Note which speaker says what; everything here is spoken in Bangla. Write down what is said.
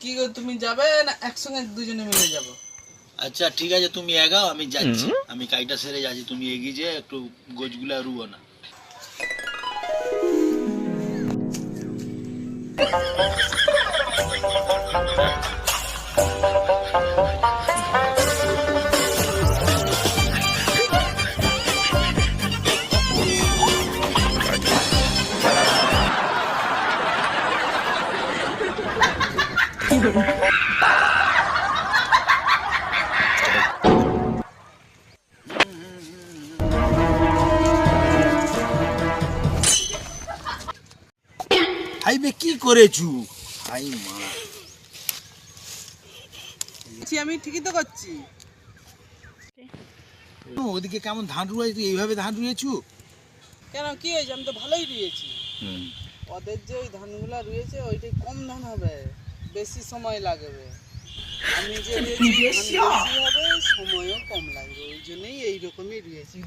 Speaker 1: কি গো তুমি যাবে না একসঙ্গে দুজনে মিলে যাব?
Speaker 2: আচ্ছা ঠিক আছে তুমি এগাও আমি যাচ্ছি। আমি কাইটা সেরে যাচ্ছি তুমি এগিয়ে যে একটু গোছগুলা রুবো না। আইবে কি করেছু? আই মা।
Speaker 1: আমি ঠিকই তো করছি।
Speaker 2: ওদিকে কেমন ধান রুয়াই তুই? এইভাবে ধান রুয়েছু?
Speaker 1: কেন কি হয়েছে? আমি তো ভালোই রুয়েছি। ওদের যে ওই ধানগুলা রুয়েছে ওইটাই কম ধান হবে। বেশি সময় লাগবে। আমি যে বেশি হবে সময়ও কম লাগবে ওই জন্যই এইরকমই রুয়েছি